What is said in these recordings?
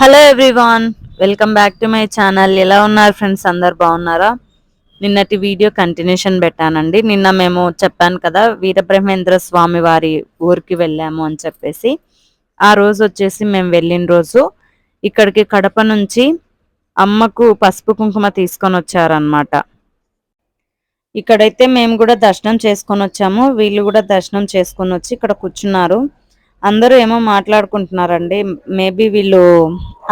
Hello everyone welcome back to my channel ఎలా ఉన్నారు friends అందరు బాగున్నారా? నిన్నటి వీడియో కంటిన్యూషన్ పెట్టానండి. నిన్న మేము చెప్పాను కదా వీరబ్రహ్మేంద్ర స్వామి వారి ఊరికి వెళ్ళాము అని చెప్పేసి. ఆ రోజు వచ్చేసి మేము వెళ్ళిన రోజు ఇక్కడికి కడప నుంచి అమ్మకు పసుపు కుంకుమ తీసుకొని వచ్చారనమాట ఇక్కడైతే మేము కూడా దర్శనం చేసుకొని వచ్చాము. వీళ్ళు కూడా దర్శనం చేసుకొని వచ్చి ఇక్కడ కూర్చున్నారు. అందరూ ఏమో మాట్లాడుకుంటున్నారండి. మేబీ వీళ్ళు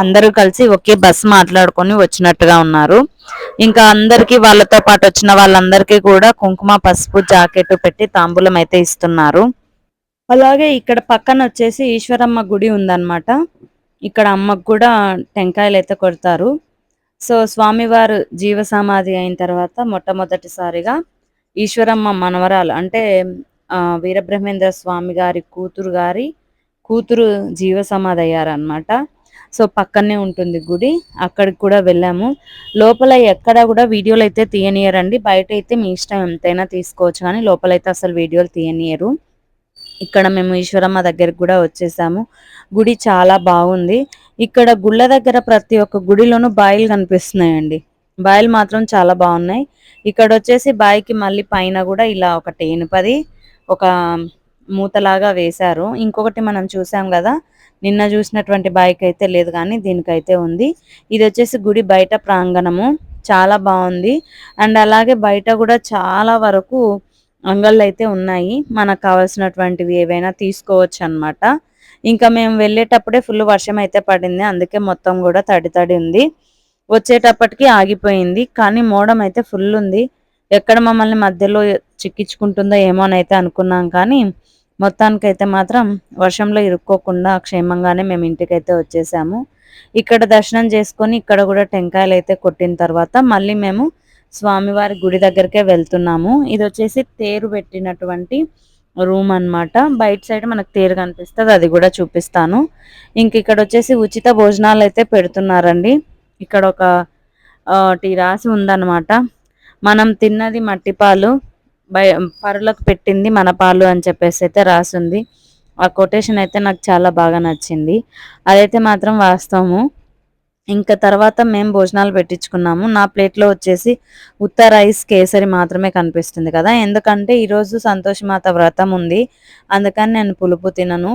అందరూ కలిసి ఒకే బస్ మాట్లాడుకొని వచ్చినట్టుగా ఉన్నారు. ఇంకా అందరికీ వాళ్ళతో పాటు వచ్చిన వాళ్ళందరికీ కూడా కుంకుమ పసుపు జాకెట్ పెట్టి తాంబూలం అయితే ఇస్తున్నారు. అలాగే ఇక్కడ పక్కన వచ్చేసి ఈశ్వరమ్మ గుడి ఉందన్నమాట. ఇక్కడ అమ్మకు కూడా టెంకాయలు అయితే కొడతారు. సో స్వామివారు జీవ సమాధి అయిన తర్వాత మొట్టమొదటిసారిగా ఈశ్వరమ్మ మనవరాలు అంటే వీరబ్రహ్మేంద్ర స్వామి గారి కూతురు గారి కూతురు జీవ సమాధి అయ్యారనమాట సో పక్కనే ఉంటుంది గుడి. అక్కడికి కూడా వెళ్ళాము. లోపల ఎక్కడ కూడా వీడియోలు అయితే తీయనియరండి. బయట అయితే మీ ఇష్టం ఎంతైనా తీసుకోవచ్చు కానీ లోపల అయితే అసలు వీడియోలు తీయనియరు. ఇక్కడ మేము ఈశ్వరమ్మ దగ్గరికి కూడా వచ్చేసాము. గుడి చాలా బాగుంది. ఇక్కడ గుళ్ళ దగ్గర ప్రతి ఒక్క గుడిలోనూ బాయిలు కనిపిస్తున్నాయండి. బాయిలు మాత్రం చాలా బాగున్నాయి. ఇక్కడ వచ్చేసి బాయికి మళ్ళీ పైన కూడా ఇలా ఒక టేనుపది ఒక మూతలాగా వేశారు. ఇంకొకటి మనం చూసాం కదా నిన్న చూసినటువంటి బైక్ అయితే లేదు కానీ దీనికైతే ఉంది. ఇది వచ్చేసి గుడి బయట ప్రాంగణము. చాలా బాగుంది. అండ్ అలాగే బయట కూడా చాలా వరకు అంగళ్ళు అయితే ఉన్నాయి. మనకు కావాల్సినటువంటివి ఏవైనా తీసుకోవచ్చు అన్నమాట. ఇంకా మేము వెళ్ళేటప్పుడే ఫుల్ వర్షం అయితే పడింది. అందుకే మొత్తం కూడా తడి తడి ఉంది. వచ్చేటప్పటికి ఆగిపోయింది. కానీ మోడం అయితే ఫుల్ ఉంది. ఎక్కడ మమ్మల్ని మధ్యలో చిక్కించుకుంటుందో ఏమోనైతే అనుకున్నాం కానీ మొత్తానికైతే మాత్రం వర్షంలో ఇరుక్కోకుండా క్షేమంగానే మేము ఇంటికైతే వచ్చేసాము. ఇక్కడ దర్శనం చేసుకొని ఇక్కడ కూడా టెంకాయలు అయితే కొట్టిన తర్వాత మళ్ళీ మేము స్వామివారి గుడి దగ్గరికే వెళ్తున్నాము. ఇది వచ్చేసి తేరు పెట్టినటువంటి రూమ్ అన్నమాట. బయట సైడ్ మనకు తేరు కనిపిస్తుంది అది కూడా చూపిస్తాను. ఇంక ఇక్కడ వచ్చేసి ఉచిత భోజనాలు అయితే పెడుతున్నారండి. ఇక్కడ ఒక టీ రాసి ఉందన్నమాట. మనం తిన్నది మట్టి పాలు బయ పరులకు పెట్టింది మన పాలు అని చెప్పేసి అయితే రాసింది. ఆ కొటేషన్ అయితే నాకు చాలా బాగా నచ్చింది. అదైతే మాత్రం వాస్తవము. ఇంకా తర్వాత మేము భోజనాలు పెట్టించుకున్నాము. నా ప్లేట్లో వచ్చేసి ఉత్త రైస్ కేసరి మాత్రమే కనిపిస్తుంది కదా. ఎందుకంటే ఈరోజు సంతోషమాత వ్రతం ఉంది. అందుకని నేను పులుపు తినను.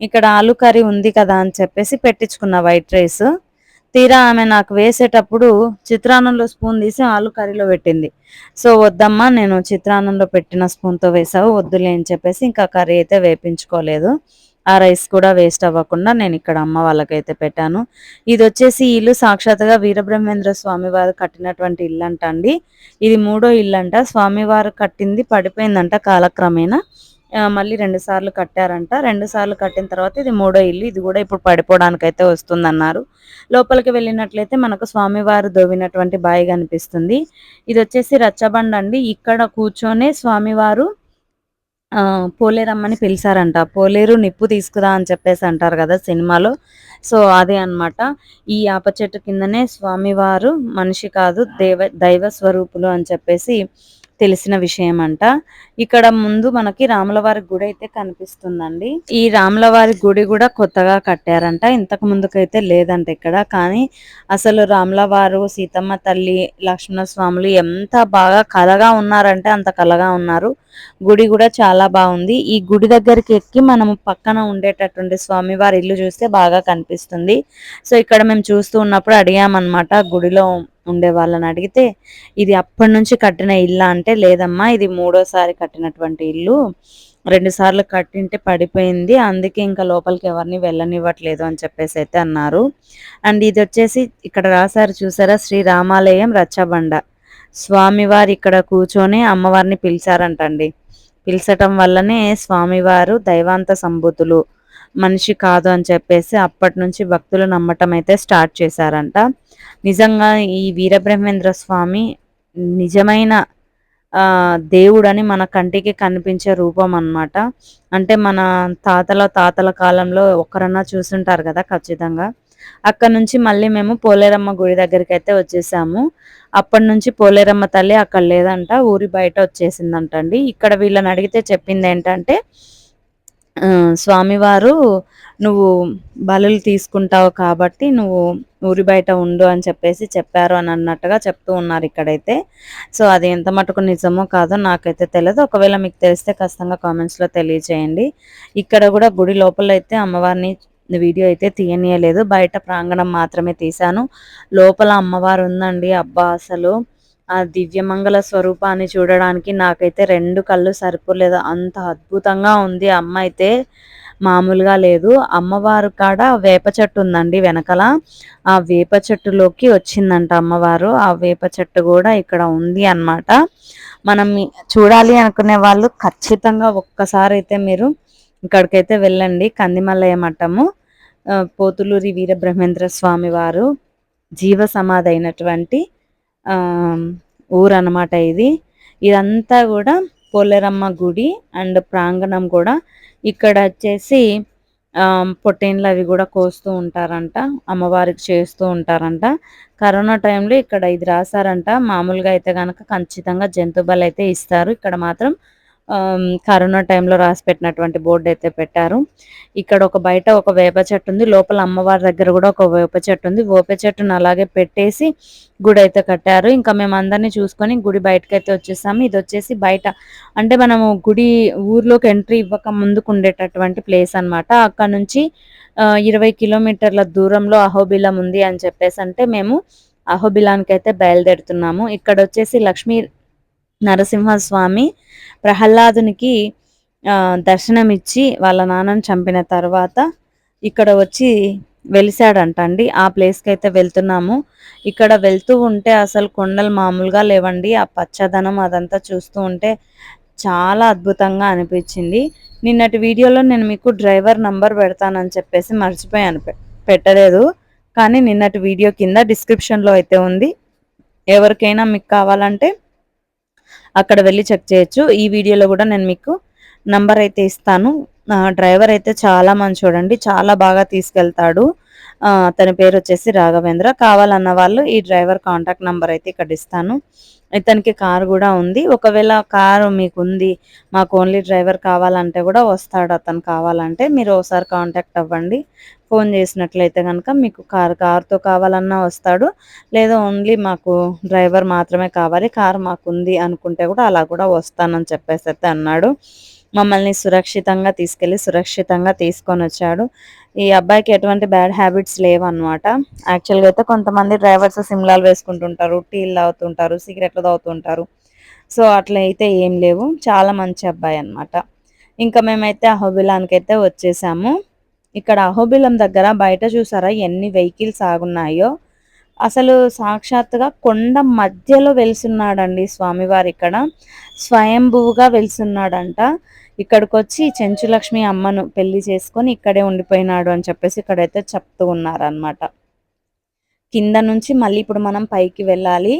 ఇక్కడ ఆలు కర్రీ ఉంది కదా అని చెప్పేసి పెట్టించుకున్న వైట్ రైస్. తీరా ఆమె నాకు వేసేటప్పుడు చిత్రాన్నంలో స్పూన్ తీసి ఆలు కర్రీలో పెట్టింది. సో వద్దమ్మా నేను చిత్రాన్నంలో పెట్టిన స్పూన్తో వేసావు వద్దులే అని చెప్పేసి ఇంకా కర్రీ అయితే వేపించుకోలేదు. ఆ రైస్ కూడా వేస్ట్ అవ్వకుండా నేను ఇక్కడ అమ్మ వాళ్ళకైతే పెట్టాను. ఇది వచ్చేసి ఇల్లు సాక్షాత్గా వీరబ్రహ్మేంద్ర స్వామి వారు కట్టినటువంటి ఇల్లు అంట అండి. ఇది మూడో ఇల్లు అంట స్వామివారు కట్టింది పడిపోయిందంట కాలక్రమేణా. మళ్ళీ రెండు సార్లు కట్టారంట. రెండు సార్లు కట్టిన తర్వాత ఇది మూడో ఇల్లు. ఇది కూడా ఇప్పుడు పడిపోవడానికి అయితే వస్తుందన్నారు. లోపలికి వెళ్ళినట్లయితే మనకు స్వామివారు దోవినటువంటి బాయి కనిపిస్తుంది. ఇది వచ్చేసి రచ్చబండ అండి. ఇక్కడ కూర్చొనే స్వామివారు ఆ, పోలేరమ్మని పిలిచారంట. పోలేరు నిప్పు తీసుకురా అని చెప్పేసి అంటారు కదా సినిమాలో. సో అదే అన్నమాట. ఈ ఆప చెట్టు కిందనే స్వామివారు మనిషి కాదు దేవ దైవ స్వరూపులు అని చెప్పేసి తెలిసిన విషయం అంట ఇక్కడ ముందు మనకి రాములవారి గుడి అయితే కనిపిస్తుందండి. ఈ రాములవారి గుడి కూడా కొత్తగా కట్టారంట. ఇంతకు ముందుకైతే లేదంట ఇక్కడ. కానీ అసలు రాములవారు సీతమ్మ తల్లి లక్ష్మణ స్వాములు ఎంత బాగా కలగా ఉన్నారంటే అంత కలగా ఉన్నారు. గుడి కూడా చాలా బాగుంది. ఈ గుడి దగ్గరికి ఎక్కి మనం పక్కన ఉండేటటువంటి స్వామివారి ఇల్లు చూస్తే బాగా కనిపిస్తుంది. సో ఇక్కడ మేము చూస్తూ ఉన్నప్పుడు అడిగామన్నమాట గుడిలో ఉండే వాళ్ళని అడిగితే ఇది అప్పటి నుంచి కట్టిన ఇల్లు? అంటే లేదమ్మా ఇది మూడోసారి కట్టినటువంటి ఇల్లు. రెండు సార్లు కట్టింటే పడిపోయింది. అందుకే ఇంకా లోపలికి ఎవరిని వెళ్ళనివ్వట్లేదు అని చెప్పేసి అయితే అన్నారు. అండ్ ఇది వచ్చేసి ఇక్కడ రాశారు చూసారా? శ్రీ రామాలయం రచ్చబండ. స్వామివారు ఇక్కడ కూర్చొని అమ్మవారిని పిలిచారంటండి. పిలిచటం వల్లనే స్వామివారు దైవాంత సంబూతులు మనిషి కాదు అని చెప్పేసి అప్పటి నుంచి భక్తులు నమ్మటం అయితే స్టార్ట్ చేశారంట. నిజంగా ఈ వీరబ్రహ్మేంద్ర స్వామి నిజమైన దేవుడని మన కంటికి కనిపించే రూపం అన్నమాట. అంటే మన తాతల తాతల కాలంలో ఒకరన్నా చూసుంటారు కదా ఖచ్చితంగా. అక్కడ నుంచి మళ్ళీ మేము పోలేరమ్మ గుడి దగ్గరికి అయితే వచ్చేసాము. అప్పటి నుంచి పోలేరమ్మ తల్లి అక్కడ లేదంట ఊరి బయట వచ్చేసిందంట అండి ఇక్కడ వీళ్ళని అడిగితే చెప్పింది ఏంటంటే స్వామివారు నువ్వు బలులు తీసుకుంటావు కాబట్టి నువ్వు ఊరి బయట ఉండు అని చెప్పేసి చెప్పారు అని అన్నట్టుగా చెప్తూ ఉన్నారు ఇక్కడైతే. సో అది ఎంత మటుకు నిజమో కాదో నాకైతే తెలియదు ఒకవేళ మీకు తెలిస్తే ఖచ్చితంగా కామెంట్స్లో తెలియజేయండి ఇక్కడ కూడా గుడి లోపల అయితే అమ్మవారిని వీడియో అయితే తీయనీయలేదు. బయట ప్రాంగణం మాత్రమే తీశాను. లోపల అమ్మవారు ఉందండి అబ్బా అసలు. ఆ దివ్యమంగళ స్వరూపాన్ని చూడడానికి నాకైతే రెండు కళ్ళు సరిపోలేదు. అంత అద్భుతంగా ఉంది. అమ్మ అయితే మామూలుగా లేదు. అమ్మవారు కాడ వేప చెట్టు ఉందండి వెనకల. ఆ వేప చెట్టులోకి వచ్చిందంట అమ్మవారు. ఆ వేప చెట్టు కూడా ఇక్కడ ఉంది అన్నమాట. మనం చూడాలి అనుకునే వాళ్ళు ఖచ్చితంగా ఒక్కసారి అయితే మీరు ఇక్కడికైతే వెళ్ళండి. కందిమల్లయ్య మఠము. పోతులూరి వీరబ్రహ్మేంద్ర స్వామి వారు జీవ సమాధి అయినటువంటి ఊరు అనమాట ఇది. ఇదంతా కూడా పోలేరమ్మ గుడి అండ్ ప్రాంగణం కూడా ఇక్కడ వచ్చేసి పొట్టేన్లు అవి కూడా కోస్తూ ఉంటారంట అమ్మవారికి చేస్తూ ఉంటారంట. కరోనా టైంలో ఇక్కడ ఇది రాశారంట. మామూలుగా అయితే కనుక ఖచ్చితంగా జంతుబలైతే అయితే ఇస్తారు. ఇక్కడ మాత్రం కరోనా టైంలో రాసి పెట్టినటువంటి బోర్డు అయితే పెట్టారు. ఇక్కడ ఒక బయట ఒక వేప చెట్టు ఉంది. లోపల అమ్మవారి దగ్గర కూడా ఒక వేప చెట్టు ఉంది. వేప చెట్టును అలాగే పెట్టేసి గుడి అయితే కట్టారు. ఇంకా మేము అందరినీ చూసుకొని గుడి బయటకైతే వచ్చేసాము. ఇది వచ్చేసి బయట అంటే మనము గుడి ఊర్లోకి ఎంట్రీ ఇవ్వక ముందుకు ఉండేటటువంటి ప్లేస్ అనమాట అక్కడ నుంచి ఇరవై కిలోమీటర్ల దూరంలో అహోబిలం ఉంది అని చెప్పేసి అంటే మేము అహోబిలానికి అయితే బయలుదేరుతున్నాము. ఇక్కడ వచ్చేసి లక్ష్మీ నరసింహస్వామి ప్రహ్లాదునికి దర్శనమిచ్చి వాళ్ళ నాన్నని చంపిన తర్వాత ఇక్కడ వచ్చి వెలిసాడంట అండి ఆ ప్లేస్కి అయితే వెళ్తున్నాము. ఇక్కడ వెళ్తూ ఉంటే అసలు కొండలు మామూలుగా లేవండి. ఆ పచ్చదనం అదంతా చూస్తూ ఉంటే చాలా అద్భుతంగా అనిపించింది. నిన్నటి వీడియోలో నేను మీకు డ్రైవర్ నంబర్ పెడతానని చెప్పేసి మర్చిపోయాను. పెట్టలేదు. కానీ నిన్నటి వీడియో కింద డిస్క్రిప్షన్లో అయితే ఉంది. ఎవరికైనా మీకు కావాలంటే అక్కడ వెళ్ళి చెక్ చేయొచ్చు. ఈ వీడియోలో కూడా నేను మీకు నంబర్ అయితే ఇస్తాను. డ్రైవర్ అయితే చాలా మంచి చూడండి చాలా బాగా తీసుకెళ్తాడు. అతని పేరు వచ్చేసి రాఘవేంద్ర. కావాలన్న వాళ్ళు ఈ డ్రైవర్ కాంటాక్ట్ నెంబర్ అయితే ఇక్కడ ఇస్తాను. ఇతనికి కారు కూడా ఉంది. ఒకవేళ కారు మీకు ఉంది మాకు ఓన్లీ డ్రైవర్ కావాలంటే కూడా వస్తాడు అతను కావాలంటే మీరు ఒకసారి కాంటాక్ట్ అవ్వండి. ఫోన్ చేసినట్లయితే కనుక మీకు కార్ కార్తో కావాలన్నా వస్తాడు. లేదా ఓన్లీ మాకు డ్రైవర్ మాత్రమే కావాలి కారు మాకు ఉంది అనుకుంటే కూడా అలా కూడా వస్తానని చెప్పేసి అయితే అన్నాడు. మమ్మల్ని సురక్షితంగా తీసుకెళ్ళి సురక్షితంగా తీసుకొని వచ్చాడు. ఈ అబ్బాయికి ఎటువంటి బ్యాడ్ హ్యాబిట్స్ లేవన్నమాట. యాక్చువల్గా అయితే కొంతమంది డ్రైవర్స్ సిమ్లాలు వేసుకుంటుంటారు టీలు తాగుతుంటారు సిగరెట్లు తాగుతుంటారు. సో అట్లా అయితే ఏం లేవు. చాలా మంచి అబ్బాయి అనమాట ఇంకా మేమైతే అహోబిలానికి అయితే వచ్చేసాము. ఇక్కడ అహోబిలం దగ్గర బయట చూసారా ఎన్ని వెహికల్స్ ఆగున్నాయో. అసలు సాక్షాత్తుగా కొండ మధ్యలో వెలుసున్నాడండి స్వామివారు ఇక్కడ. స్వయంభువుగా వెలుసున్నాడంట. ఇక్కడికి వచ్చి చెంచులక్ష్మి అమ్మను పెళ్ళి చేసుకొని ఇక్కడే ఉండిపోయినాడు అని చెప్పేసి ఇక్కడైతే చెప్తూ ఉన్నారనమాట కింద నుంచి మళ్ళీ ఇప్పుడు మనం పైకి వెళ్ళాలి.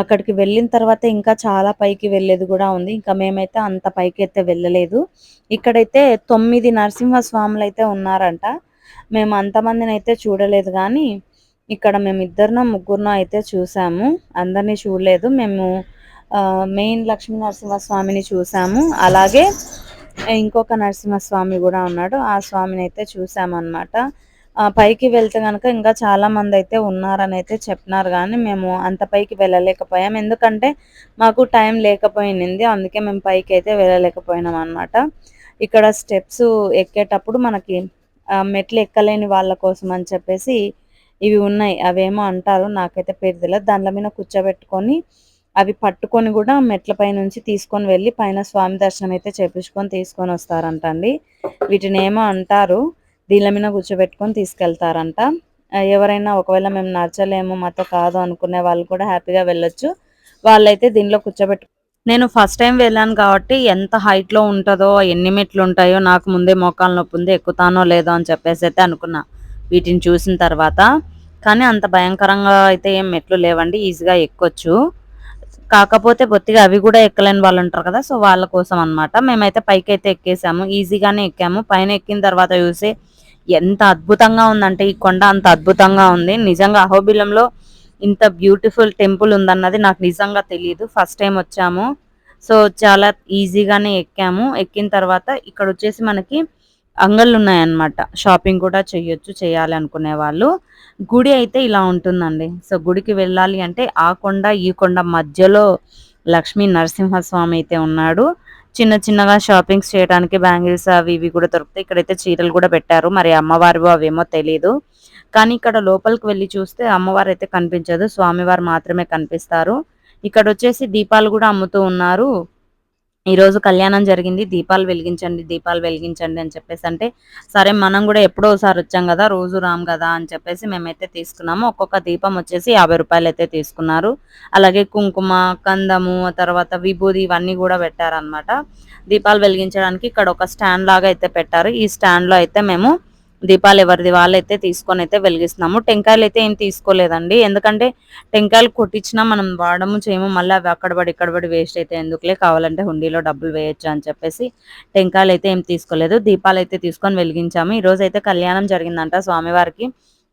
అక్కడికి వెళ్ళిన తర్వాత ఇంకా చాలా పైకి వెళ్ళేది కూడా ఉంది. ఇంకా మేమైతే అంత పైకి అయితే వెళ్ళలేదు. ఇక్కడైతే తొమ్మిది నరసింహస్వాములు అయితే ఉన్నారంట. మేము అంతమందిని అయితే చూడలేదు కానీ ఇక్కడ మేము ఇద్దరినో ముగ్గురునో అయితే చూసాము. అందరినీ చూడలేదు. మేము మెయిన్ లక్ష్మీ నరసింహస్వామిని చూసాము. అలాగే ఇంకొక నరసింహస్వామి కూడా ఉన్నాడు. ఆ స్వామిని అయితే చూసామన్నమాట పైకి వెళ్తే కనుక ఇంకా చాలా మంది అయితే ఉన్నారని అయితే చెప్పినారు. కానీ మేము అంత పైకి వెళ్ళలేకపోయాం. ఎందుకంటే మాకు టైం లేకపోయింది. అందుకే మేము పైకి అయితే వెళ్ళలేకపోయినాం అనమాట ఇక్కడ స్టెప్స్ ఎక్కేటప్పుడు మనకి మెట్లు ఎక్కలేని వాళ్ళ కోసం అని చెప్పేసి ఇవి ఉన్నాయి. అవేమో అంటారు. నాకైతే పేరు తెలియదు దానిలో మీద కూర్చోబెట్టుకొని అవి పట్టుకొని కూడా మెట్లపై నుంచి తీసుకొని వెళ్ళి పైన స్వామి దర్శనం అయితే చేపించుకొని తీసుకొని వస్తారంట అండి. వీటిని ఏమో అంటారు. దీనిల మీద కూర్చోబెట్టుకొని తీసుకెళ్తారంట. ఎవరైనా ఒకవేళ మేము నచ్చలేము మాతో కాదు అనుకునే వాళ్ళు కూడా హ్యాపీగా వెళ్ళొచ్చు. వాళ్ళైతే దీనిలో కూర్చోబెట్టు నేను ఫస్ట్ టైం వెళ్ళాను కాబట్టి ఎంత హైట్లో ఉంటుందో ఎన్ని మెట్లు ఉంటాయో నాకు ముందే మోకాలు నొప్పి ఉంది ఎక్కుతానో లేదో అని చెప్పేసి అయితే అనుకున్నా వీటిని చూసిన తర్వాత. కానీ అంత భయంకరంగా అయితే ఏం మెట్లు లేవండి ఈజీగా ఎక్కొచ్చు. కాకపోతే బొత్తిగా అవి కూడా ఎక్కలేని వాళ్ళు ఉంటారు కదా సో వాళ్ళ కోసం అనమాట మేమైతే పైకి అయితే ఎక్కేసాము ఈజీగానే ఎక్కాము. పైన ఎక్కిన తర్వాత చూసి ఎంత అద్భుతంగా ఉందంటే ఈ కొండ అంత అద్భుతంగా ఉంది. నిజంగా అహోబిలంలో ఇంత బ్యూటిఫుల్ టెంపుల్ ఉందన్నది నాకు నిజంగా తెలియదు ఫస్ట్ టైం వచ్చాము. సో చాలా ఈజీగానే ఎక్కాము. ఎక్కిన తర్వాత ఇక్కడ వచ్చేసి మనకి అంగళ్ళు ఉన్నాయన్నమాట షాపింగ్ కూడా చేయొచ్చు చేయాలి అనుకునే వాళ్ళు. గుడి అయితే ఇలా ఉంటుందండి. సో గుడికి వెళ్ళాలి అంటే ఆ కొండ ఈ కొండ మధ్యలో లక్ష్మీ నరసింహస్వామి అయితే ఉన్నాడు. చిన్న చిన్నగా షాపింగ్స్ చేయడానికి బ్యాంగిల్స్ అవి ఇవి కూడా దొరుకుతాయి. ఇక్కడైతే చీరలు కూడా పెట్టారు. మరి అమ్మవారు అవేమో తెలియదు కానీ ఇక్కడ లోపలికి వెళ్ళి చూస్తే అమ్మవారు అయితే కనిపించదు. స్వామివారు మాత్రమే కనిపిస్తారు. ఇక్కడ వచ్చేసి దీపాలు కూడా అమ్ముతూ ఉన్నారు. ఈ రోజు కళ్యాణం జరిగింది. దీపాలు వెలిగించండి దీపాలు వెలిగించండి అని చెప్పేసి అంటే సరే మనం కూడా ఎప్పుడో ఒకసారి వచ్చాం కదా రోజు రాం కదా అని చెప్పేసి మేమైతే తీసుకున్నాము. ఒక్కొక్క దీపం వచ్చేసి యాభై రూపాయలు అయితే తీసుకున్నారు. అలాగే కుంకుమ కందము తర్వాత విభూది ఇవన్నీ కూడా పెట్టారనమాట దీపాలు వెలిగించడానికి ఇక్కడ ఒక స్టాండ్ లాగా అయితే పెట్టారు. ఈ స్టాండ్లో అయితే మేము దీపాలు ఎవరిది వాళ్ళైతే తీసుకొని అయితే వెలిగిస్తున్నాము. టెంకాయలు అయితే ఏం తీసుకోలేదండి. ఎందుకంటే టెంకాయలు కొట్టించినా మనం వాడము చేయము మళ్ళీ అవి అక్కడ పడి ఇక్కడ పడి వేస్ట్ అయితే ఎందుకులే? కావాలంటే హుండీలో డబ్బులు వేయొచ్చు అని చెప్పేసి టెంకాయలు అయితే ఏం తీసుకోలేదు. దీపాలు అయితే తీసుకొని వెలిగించాము. ఈ అయితే కళ్యాణం జరిగిందంట స్వామివారికి.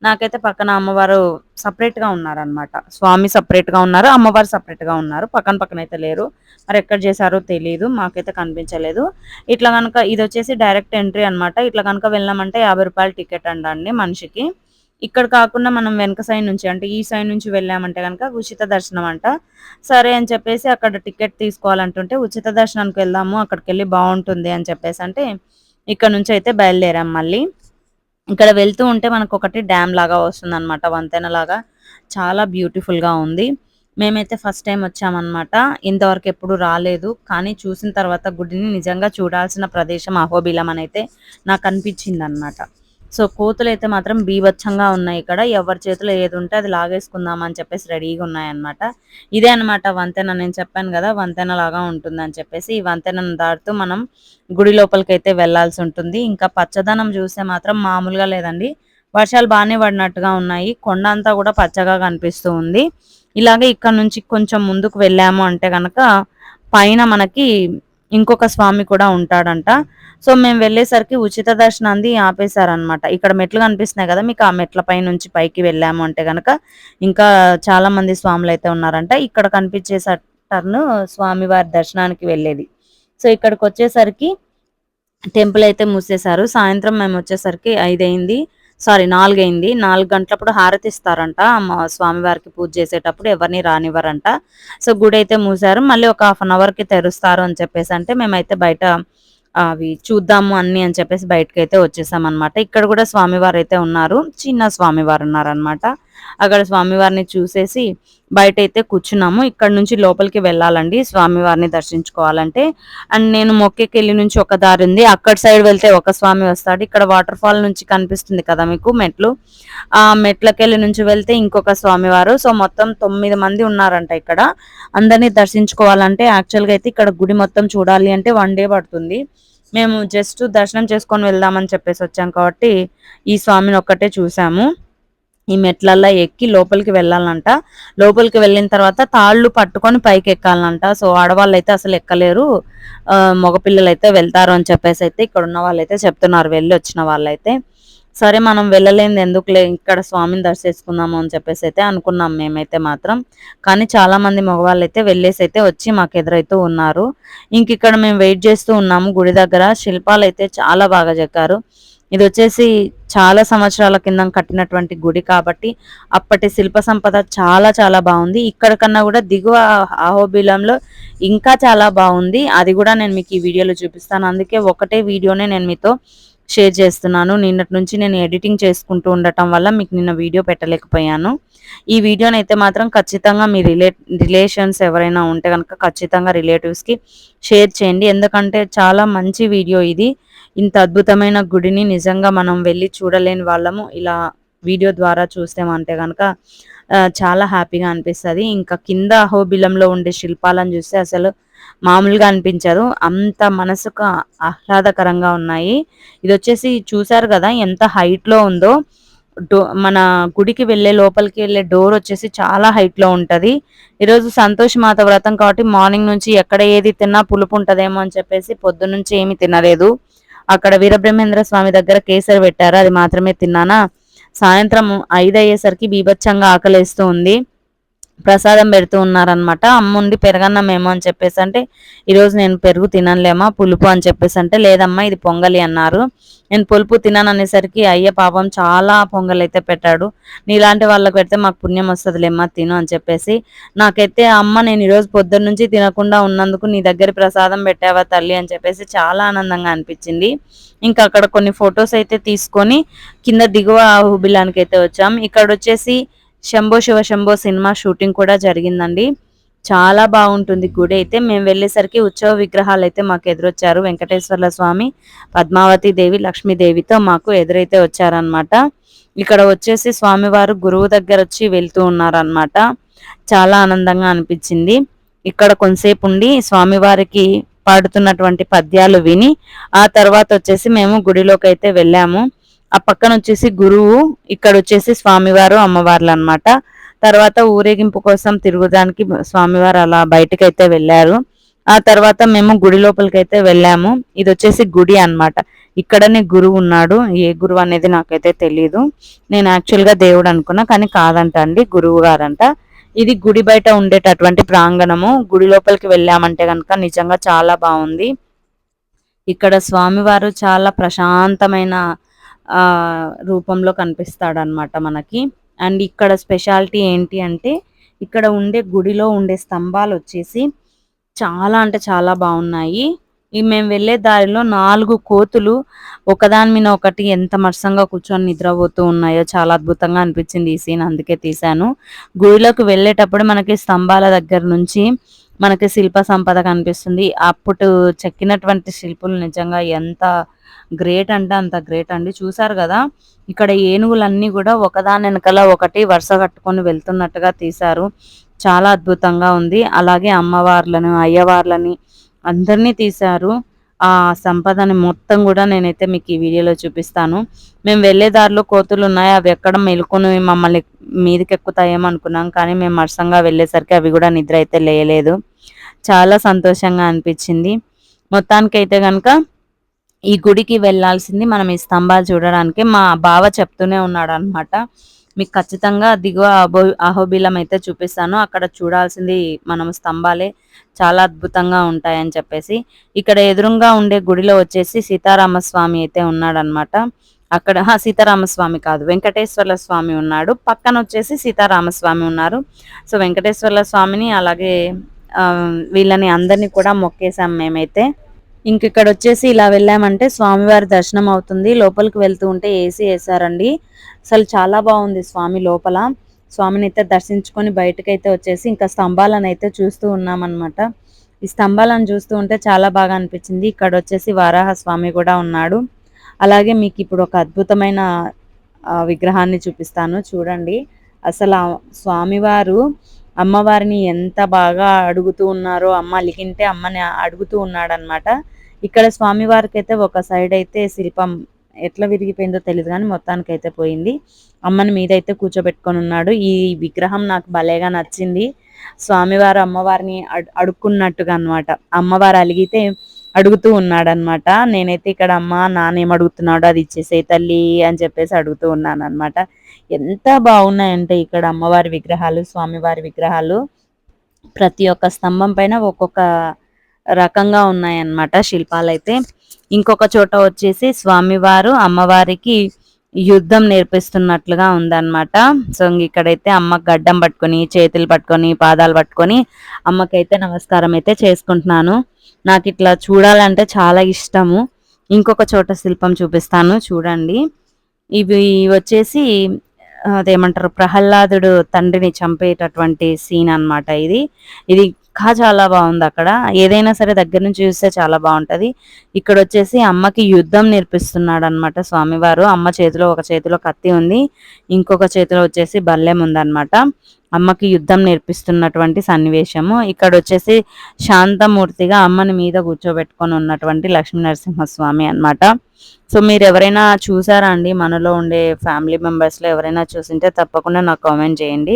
నాకైతే పక్కన అమ్మవారు సపరేట్గా ఉన్నారనమాట స్వామి సపరేట్గా ఉన్నారు అమ్మవారు సపరేట్గా ఉన్నారు. పక్కన పక్కన అయితే లేరు. మరి ఎక్కడ చేశారో తెలియదు మాకైతే కనిపించలేదు. ఇట్లా కనుక ఇది వచ్చేసి డైరెక్ట్ ఎంట్రీ అనమాట ఇట్లా కనుక వెళ్ళామంటే యాభై రూపాయల టికెట్ అండి మనిషికి. ఇక్కడ కాకుండా మనం వెనక సైడ్ నుంచి అంటే ఈ సైడ్ నుంచి వెళ్ళామంటే కనుక ఉచిత దర్శనం అంట. సరే అని చెప్పేసి అక్కడ టికెట్ తీసుకోవాలంటుంటే ఉచిత దర్శనానికి వెళ్దాము అక్కడికి వెళ్ళి బాగుంటుంది అని చెప్పేసి అంటే ఇక్కడ నుంచి అయితే బయలుదేరాం మళ్ళీ. ఇక్కడ వెళ్తూ ఉంటే మనకు ఒకటి డ్యామ్ లాగా వస్తుంది అనమాట వంతెన లాగా చాలా బ్యూటిఫుల్గా ఉంది. మేమైతే ఫస్ట్ టైం వచ్చామన్నమాట. ఇంతవరకు ఎప్పుడు రాలేదు. కానీ చూసిన తర్వాత గుడిని నిజంగా చూడాల్సిన ప్రదేశం అహోబిలం అని అయితే నాకు అనిపించింది అనమాట సో కోతులు అయితే మాత్రం బీభత్సంగా ఉన్నాయి ఇక్కడ. ఎవరి చేతిలో ఏది ఉంటే అది లాగేసుకుందాం అని చెప్పేసి రెడీగా ఉన్నాయన్నమాట. ఇదే అనమాట వంతెన. నేను చెప్పాను కదా వంతెన లాగా ఉంటుందని చెప్పేసి ఈ వంతెనను దాటుతూ మనం గుడి లోపలికి అయితే వెళ్ళాల్సి ఉంటుంది. ఇంకా పచ్చదనం చూస్తే మాత్రం మామూలుగా లేదండి. వర్షాలు బాగానే పడినట్టుగా ఉన్నాయి. కొండ అంతా కూడా పచ్చగా కనిపిస్తూ ఉంది. ఇలాగే ఇక్కడ నుంచి కొంచెం ముందుకు వెళ్ళాము అంటే కనుక పైన మనకి ఇంకొక స్వామి కూడా ఉంటాడంట. సో మేము వెళ్ళేసరికి ఉచిత దర్శనాన్ని ఆపేశారనమాట ఇక్కడ మెట్లు కనిపిస్తున్నాయి కదా మీకు ఆ మెట్ల పై నుంచి పైకి వెళ్ళాము అంటే కనుక ఇంకా చాలా మంది స్వాములు అయితే ఉన్నారంట. ఇక్కడ కనిపించే టర్న్ స్వామివారి దర్శనానికి వెళ్ళేది. సో ఇక్కడికి వచ్చేసరికి టెంపుల్ అయితే మూసేశారు. సాయంత్రం మేము వచ్చేసరికి ఐదైంది సారీ నాలుగైంది. నాలుగు గంటలప్పుడు హారతి ఇస్తారంట స్వామివారికి పూజ చేసేటప్పుడు ఎవరిని రానివ్వరంట. సో గుడి అయితే మూసారు మళ్ళీ ఒక హాఫ్ అన్ అవర్కి తెరుస్తారు అని చెప్పేసి అంటే మేమైతే బయట అవి చూద్దాము అన్ని అని చెప్పేసి బయటకు అయితే వచ్చేసాం ఇక్కడ కూడా స్వామివారు అయితే ఉన్నారు. చిన్న స్వామివారు ఉన్నారనమాట అక్కడ స్వామివారిని చూసేసి బయట అయితే కూర్చున్నాము. ఇక్కడ నుంచి లోపలికి వెళ్ళాలండి స్వామివారిని దర్శించుకోవాలంటే. అండ్ నేను మొక్కెకెళ్ళి నుంచి ఒక దారి ఉంది. అక్కడ సైడ్ వెళ్తే ఒక స్వామి వస్తాడు. ఇక్కడ వాటర్ ఫాల్ నుంచి కనిపిస్తుంది కదా మీకు మెట్లు. ఆ మెట్లకెళ్ళి నుంచి వెళ్తే ఇంకొక స్వామివారు. సో మొత్తం తొమ్మిది మంది ఉన్నారంట ఇక్కడ. అందరినీ దర్శించుకోవాలంటే యాక్చువల్గా అయితే ఇక్కడ గుడి మొత్తం చూడాలి అంటే వన్ డే పడుతుంది. మేము జస్ట్ దర్శనం చేసుకొని వెళ్దామని చెప్పేసి వచ్చాం కాబట్టి ఈ స్వామిని ఒక్కటే చూసాము. ఈ మెట్లల్లో ఎక్కి లోపలికి వెళ్ళాలంట. లోపలికి వెళ్ళిన తర్వాత తాళ్ళు పట్టుకొని పైకి ఎక్కాలంట సో ఆడవాళ్ళు అయితే అసలు ఎక్కలేరు. మగపిల్లలు అయితే వెళ్తారు అని చెప్పేసి అయితే ఇక్కడ ఉన్న వాళ్ళైతే చెప్తున్నారు. వెళ్ళి వచ్చిన వాళ్ళైతే. సరే మనం వెళ్ళలేంది ఎందుకులే? ఇక్కడ స్వామిని దర్శించుకుందాము అని చెప్పేసి అయితే అనుకున్నాం మేమైతే మాత్రం. కానీ చాలా మంది మగవాళ్ళు అయితే వెళ్ళేసి అయితే వచ్చి మాకు ఎదురైతూ ఉన్నారు. ఇంక ఇక్కడ మేము వెయిట్ చేస్తూ ఉన్నాము గుడి దగ్గర. శిల్పాలు అయితే చాలా బాగా చెక్కారు. ఇది వచ్చేసి చాలా సంవత్సరాల కింద కట్టినటువంటి గుడి కాబట్టి అప్పటి శిల్ప సంపద చాలా చాలా బాగుంది. ఇక్కడ కన్నా కూడా దిగువ ఆహోబిలంలో ఇంకా చాలా బాగుంది. అది కూడా నేను మీకు ఈ వీడియోలో చూపిస్తాను. అందుకే ఒకటే వీడియోనే నేను మీతో షేర్ చేస్తున్నాను. నిన్నటి నుంచి నేను ఎడిటింగ్ చేసుకుంటూ ఉండటం వల్ల మీకు నిన్న వీడియో పెట్టలేకపోయాను. ఈ వీడియోని అయితే మాత్రం ఖచ్చితంగా మీ రిలే రిలేషన్స్ ఎవరైనా ఉంటే కనుక ఖచ్చితంగా రిలేటివ్స్కి షేర్ చేయండి. ఎందుకంటే చాలా మంచి వీడియో ఇది. ఇంత అద్భుతమైన గుడిని నిజంగా మనం వెళ్ళి చూడలేని వాళ్ళము. ఇలా వీడియో ద్వారా చూస్తామంటే కనుక చాలా హ్యాపీగా అనిపిస్తుంది. ఇంకా కింద అహోబిలంలో ఉండే శిల్పాలను చూస్తే అసలు మామూలుగా అనిపించదు. అంత మనసుకు ఆహ్లాదకరంగా ఉన్నాయి. ఇది వచ్చేసి చూసారు కదా ఎంత హైట్లో ఉందో. డో మన గుడికి వెళ్ళే లోపలికి వెళ్ళే డోర్ వచ్చేసి చాలా హైట్లో ఉంటుంది. ఈరోజు సంతోష్ మాత వ్రతం కాబట్టి మార్నింగ్ నుంచి ఎక్కడ ఏది తిన్నా పులుపు ఉంటుందేమో అని చెప్పేసి పొద్దున్నుంచి ఏమి తినలేదు. అక్కడ వీరబ్రహ్మేంద్ర స్వామి దగ్గర కేసరి పెట్టారు. అది మాత్రమే తిన్నానా? సాయంత్రం ఐదు అయ్యేసరికి బీభత్సంగా ఆకలేస్తూ ఉంది. ప్రసాదం పెడుతూ ఉన్నారనమాట అమ్ముండి పెరగన్నం ఏమో అని చెప్పేసి అంటే ఈరోజు నేను పెరుగు తినలేమా పులుపు అని చెప్పేసి అంటే లేదమ్మా ఇది పొంగలి అన్నారు. నేను పులుపు తినను అనేసరికి అయ్య పాపం చాలా పొంగల్ అయితే పెట్టాడు. నీలాంటి వాళ్ళకి పెడితే మాకు పుణ్యం వస్తుందిలేమ్మా తిను అని చెప్పేసి. నాకైతే అమ్మ నేను ఈరోజు పొద్దున్న నుంచి తినకుండా ఉన్నందుకు నీ దగ్గర ప్రసాదం పెట్టావా తల్లి అని చెప్పేసి చాలా ఆనందంగా అనిపించింది. ఇంకా అక్కడ కొన్ని ఫొటోస్ అయితే తీసుకొని కింద దిగువ హుబిలానికి అయితే వచ్చాం. ఇక్కడ వచ్చేసి శంభో శివ శంభో సినిమా షూటింగ్ కూడా జరిగిందండి. చాలా బాగుంటుంది గుడి. అయితే మేము వెళ్ళేసరికి ఉత్సవ విగ్రహాలు అయితే మాకు ఎదురొచ్చారు. వెంకటేశ్వర్ల స్వామి పద్మావతి దేవి లక్ష్మీదేవితో మాకు ఎదురైతే వచ్చారనమాట ఇక్కడ వచ్చేసి స్వామివారు గురువు దగ్గర వచ్చి వెళ్తూ ఉన్నారనమాట చాలా ఆనందంగా అనిపించింది. ఇక్కడ కొంతసేపు ఉండి స్వామివారికి పాడుతున్నటువంటి పద్యాలు విని ఆ తర్వాత వచ్చేసి మేము గుడిలోకి అయితే వెళ్ళాము. ఆ పక్కన వచ్చేసి గురువు ఇక్కడ వచ్చేసి స్వామివారు అమ్మవార్లు అనమాట తర్వాత ఊరేగింపు కోసం తిరుగుదానికి స్వామివారు అలా బయటకు అయితే వెళ్ళారు. ఆ తర్వాత మేము గుడి లోపలికి అయితే వెళ్ళాము. ఇది వచ్చేసి గుడి అనమాట ఇక్కడనే గురువు ఉన్నాడు. ఏ గురువు అనేది నాకైతే తెలియదు నేను యాక్చువల్గా దేవుడు అనుకున్నా కానీ కాదంట అండి గురువు గారంట. ఇది గుడి బయట ఉండేటటువంటి ప్రాంగణము. గుడి లోపలికి వెళ్ళామంటే కనుక నిజంగా చాలా బాగుంది. ఇక్కడ స్వామివారు చాలా ప్రశాంతమైన రూపంలో కనిపిస్తాడనమాట మనకి. అండ్ ఇక్కడ స్పెషాలిటీ ఏంటి అంటే ఇక్కడ ఉండే గుడిలో ఉండే స్తంభాలు వచ్చేసి చాలా అంటే చాలా బాగున్నాయి. ఈ మేము వెళ్ళే దారిలో నాలుగు కోతులు ఒకదాని మీద ఒకటి ఎంత మర్సంగా కూర్చొని నిద్రపోతూ ఉన్నాయో చాలా అద్భుతంగా అనిపించింది ఈ సీన్ అందుకే తీశాను. గుడిలోకి వెళ్ళేటప్పుడు మనకి స్తంభాల దగ్గర నుంచి మనకి శిల్ప సంపద కనిపిస్తుంది. అప్పుడు చెక్కినటువంటి శిల్పులు నిజంగా ఎంత గ్రేట్ అంటే అంత గ్రేట్ అండి. చూసారు కదా ఇక్కడ ఏనుగులన్నీ కూడా ఒకదాని వెనకాల ఒకటి వరుస కట్టుకొని వెళ్తున్నట్టుగా తీశారు. చాలా అద్భుతంగా ఉంది. అలాగే అమ్మవార్లను అయ్యవార్లని అందరినీ తీశారు. ఆ సంపదని మొత్తం కూడా నేనైతే మీకు ఈ వీడియోలో చూపిస్తాను. మేము వెళ్ళే దారిలో కోతులు ఉన్నాయి అవి ఎక్కడ మెలుకొని మమ్మల్ని మీదకి ఎక్కుతాయేమో అనుకున్నాం. కానీ మేము మర్సంగా వెళ్ళేసరికి అవి కూడా నిద్ర అయితే లేయలేదు. చాలా సంతోషంగా అనిపించింది. మొత్తానికైతే కనుక ఈ గుడికి వెళ్ళాల్సింది మనం ఈ స్తంభాలు చూడడానికి. మా బావ చెప్తూనే ఉన్నాడు అనమాట మీకు ఖచ్చితంగా దిగువ అహో అహోబిలం అయితే చూపిస్తాను. అక్కడ చూడాల్సింది మనం స్తంభాలే. చాలా అద్భుతంగా ఉంటాయని చెప్పేసి. ఇక్కడ ఎదురుగా ఉండే గుడిలో వచ్చేసి సీతారామస్వామి అయితే ఉన్నాడనమాట అక్కడ సీతారామస్వామి కాదు. వెంకటేశ్వర్ల స్వామి ఉన్నాడు. పక్కన వచ్చేసి సీతారామస్వామి ఉన్నారు. సో వెంకటేశ్వర్ల స్వామిని అలాగే వీళ్ళని అందరినీ కూడా మొక్కేసాం మేమైతే. ఇంక ఇక్కడ వచ్చేసి ఇలా వెళ్ళామంటే స్వామివారి దర్శనం అవుతుంది. లోపలికి వెళ్తూ ఉంటే ఏసీ వేసారండి అసలు చాలా బాగుంది స్వామి లోపల. స్వామిని అయితే దర్శించుకొని బయటకైతే వచ్చేసి ఇంకా స్తంభాలను అయితే చూస్తూ ఉన్నామన్నమాట. ఈ స్తంభాలను చూస్తూ ఉంటే చాలా బాగా అనిపించింది. ఇక్కడ వచ్చేసి వారాహ స్వామి కూడా ఉన్నాడు. అలాగే మీకు ఇప్పుడు ఒక అద్భుతమైన విగ్రహాన్ని చూపిస్తాను. చూడండి. అసలు స్వామివారు అమ్మవారిని ఎంత బాగా అడుగుతూ ఉన్నారో అమ్మ అలిగింటే అమ్మని అడుగుతూ ఉన్నాడనమాట ఇక్కడ స్వామివారికి అయితే ఒక సైడ్ అయితే శిల్పం ఎట్లా విరిగిపోయిందో తెలియదు కానీ మొత్తానికి అయితే పోయింది. అమ్మని మీద అయితే కూర్చోబెట్టుకొని ఉన్నాడు. ఈ విగ్రహం నాకు భలేగా నచ్చింది. స్వామివారు అమ్మవారిని అడుక్కున్నట్టుగా అనమాట అమ్మవారు అలిగితే అడుగుతూ ఉన్నాడనమాట నేనైతే ఇక్కడ అమ్మ నానేం అడుగుతున్నాడో అది ఇచ్చేసే తల్లి అని చెప్పేసి అడుగుతూ ఉన్నాను అనమాట ఎంత బాగున్నాయంటే ఇక్కడ అమ్మవారి విగ్రహాలు స్వామివారి విగ్రహాలు. ప్రతి ఒక్క స్తంభం పైన ఒక్కొక్క రకంగా ఉన్నాయన్నమాట శిల్పాలైతే. ఇంకొక చోట వచ్చేసి స్వామివారు అమ్మవారికి యుద్ధం నేర్పిస్తున్నట్లుగా ఉందన్నమాట. సో ఇక్కడైతే అమ్మ గడ్డం పట్టుకొని చేతులు పట్టుకొని పాదాలు పట్టుకొని అమ్మకైతే నమస్కారం అయితే చేసుకుంటున్నాను. నాకు ఇట్లా చూడాలంటే చాలా ఇష్టము. ఇంకొక చోట శిల్పం చూపిస్తాను చూడండి. ఇవి వచ్చేసి అదేమంటారు ప్రహ్లాదుడు తండ్రిని చంపేటటువంటి సీన్ అనమాట ఇది. ఇది ఇంకా చాలా బాగుంది అక్కడ. ఏదైనా సరే దగ్గర నుంచి చూస్తే చాలా బాగుంటది. ఇక్కడ వచ్చేసి అమ్మకి యుద్ధం నేర్పిస్తున్నాడు అనమాట స్వామివారు. అమ్మ చేతిలో ఒక చేతిలో కత్తి ఉంది. ఇంకొక చేతిలో వచ్చేసి బల్లెం ఉందన్నమాట. అమ్మకి యుద్ధం నేర్పిస్తున్నటువంటి సన్నివేశము. ఇక్కడ వచ్చేసి శాంతమూర్తిగా అమ్మని మీద కూర్చోబెట్టుకొని ఉన్నటువంటి లక్ష్మీ నరసింహస్వామి అనమాట సో మీరు ఎవరైనా చూసారా అండి మనలో ఉండే ఫ్యామిలీ మెంబర్స్లో ఎవరైనా చూసింటే తప్పకుండా నాకు కామెంట్ చేయండి.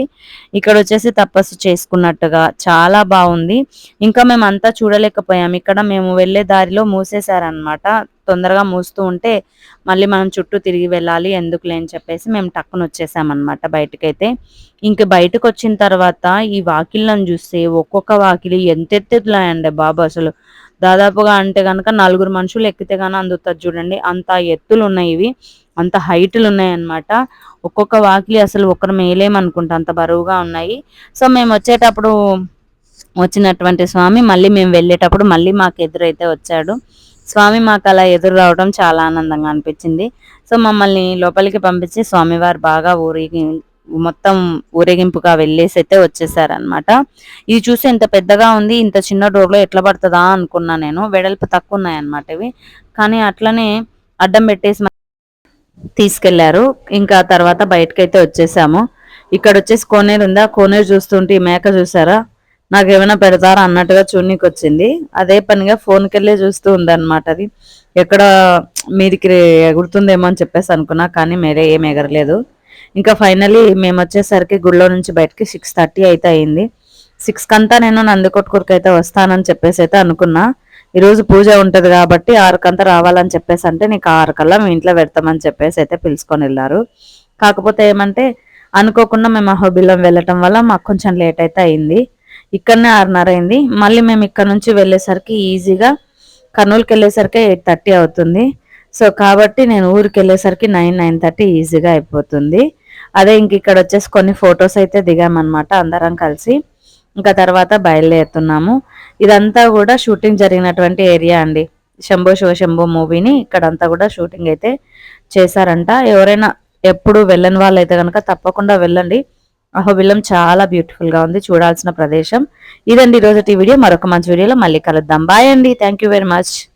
ఇక్కడ వచ్చేసి తపస్సు చేసుకున్నట్టుగా చాలా బాగుంది. ఇంకా మేము అంతా చూడలేకపోయాం. ఇక్కడ మేము వెళ్ళే దారిలో మూసేశారనమాట తొందరగా మూస్తూ ఉంటే మళ్ళీ మనం చుట్టూ తిరిగి వెళ్ళాలి ఎందుకులే అని చెప్పేసి మేము టక్కున వచ్చేసామన్నమాట బయటకైతే. ఇంక బయటకు వచ్చిన తర్వాత ఈ వాకిళ్ళను చూస్తే ఒక్కొక్క వాకిలి ఎంత ఎత్తులాయండి బాబు అసలు. దాదాపుగా అంటే కనుక నలుగురు మనుషులు ఎక్కితే కానీ అందుతుంది చూడండి. అంత ఎత్తులు ఉన్నాయి ఇవి. అంత హైట్లు ఉన్నాయి అన్నమాట. ఒక్కొక్క వాకిలి అసలు ఒకరు మేలేమనుకుంటా అంత బరువుగా ఉన్నాయి. సో మేము వచ్చేటప్పుడు వచ్చినటువంటి స్వామి మళ్ళీ మేము వెళ్ళేటప్పుడు మళ్ళీ మాకు ఎదురైతే వచ్చాడు. స్వామి మాకు అలా ఎదురు రావడం చాలా ఆనందంగా అనిపించింది. సో మమ్మల్ని లోపలికి పంపించి స్వామివారు బాగా ఊరికి మొత్తం ఊరేగింపుగా వెళ్ళేసి అయితే వచ్చేసారనమాట ఇది చూసి ఇంత పెద్దగా ఉంది ఇంత చిన్న డోర్లో ఎట్లా పడుతుందా అనుకున్నా నేను. వెడల్పు తక్కువ ఉన్నాయన్నమాట ఇవి. కానీ అట్లనే అడ్డం పెట్టేసి తీసుకెళ్ళారు. ఇంకా తర్వాత బయటకైతే వచ్చేసాము. ఇక్కడ వచ్చేసి కోనేరు ఉందా? కోనేరు చూస్తుంటే ఈ మేక చూసారా? నాకు ఏమైనా పెడతారా అన్నట్టుగా చూడనీకి వచ్చింది అదే పనిగా ఫోన్కి వెళ్ళే చూస్తూ ఉందన్నమాట అది. ఎక్కడ మీదికి ఎగురుతుందేమో అని చెప్పేసి అనుకున్నా కానీ మీరే ఏం ఎగరలేదు. ఇంకా ఫైనలీ మేము వచ్చేసరికి గుడిలో నుంచి బయటకి సిక్స్ థర్టీ అయితే అయింది. సిక్స్ కంతా నేను నందికొట్కూరుకి అయితే వస్తానని చెప్పేసి అయితే అనుకున్నా. ఈరోజు పూజ ఉంటుంది కాబట్టి ఆరుకంతా రావాలని చెప్పేసి అంటే నీకు ఆరు కల్లా మీ ఇంట్లో పెడతామని చెప్పేసి అయితే పిలుచుకొని వెళ్ళారు. కాకపోతే ఏమంటే అనుకోకుండా మేము అహోబిల్లం వెళ్ళటం వల్ల మాకు కొంచెం లేట్ అయితే అయింది. ఇక్కడనే ఆరున్నర అయింది. మళ్ళీ మేము ఇక్కడ నుంచి వెళ్ళేసరికి ఈజీగా కర్నూలుకి వెళ్ళేసరికి ఎయిట్ థర్టీ అవుతుంది. సో కాబట్టి నేను ఊరికి వెళ్ళేసరికి నైన్ నైన్ థర్టీ ఈజీగా అయిపోతుంది. అదే ఇంక ఇక్కడ వచ్చేసి కొన్ని ఫొటోస్ అయితే దిగామన్నమాట అందరం కలిసి. ఇంకా తర్వాత బయలుదేరుతున్నాము. ఇదంతా కూడా షూటింగ్ జరిగినటువంటి ఏరియా అండి. శంభో శివశంభో మూవీని ఇక్కడంతా కూడా షూటింగ్ అయితే చేశారంట. ఎవరైనా ఎప్పుడు వెళ్ళని వాళ్ళు అయితే కనుక తప్పకుండా వెళ్ళండి. అహోబిల్లం చాలా బ్యూటిఫుల్గా ఉంది చూడాల్సిన ప్రదేశం. ఇదండి ఈరోజు వీడియో. మరొక మంచి వీడియోలో మళ్ళీ కలుద్దాం. బాయ్ అండి. Thank very much.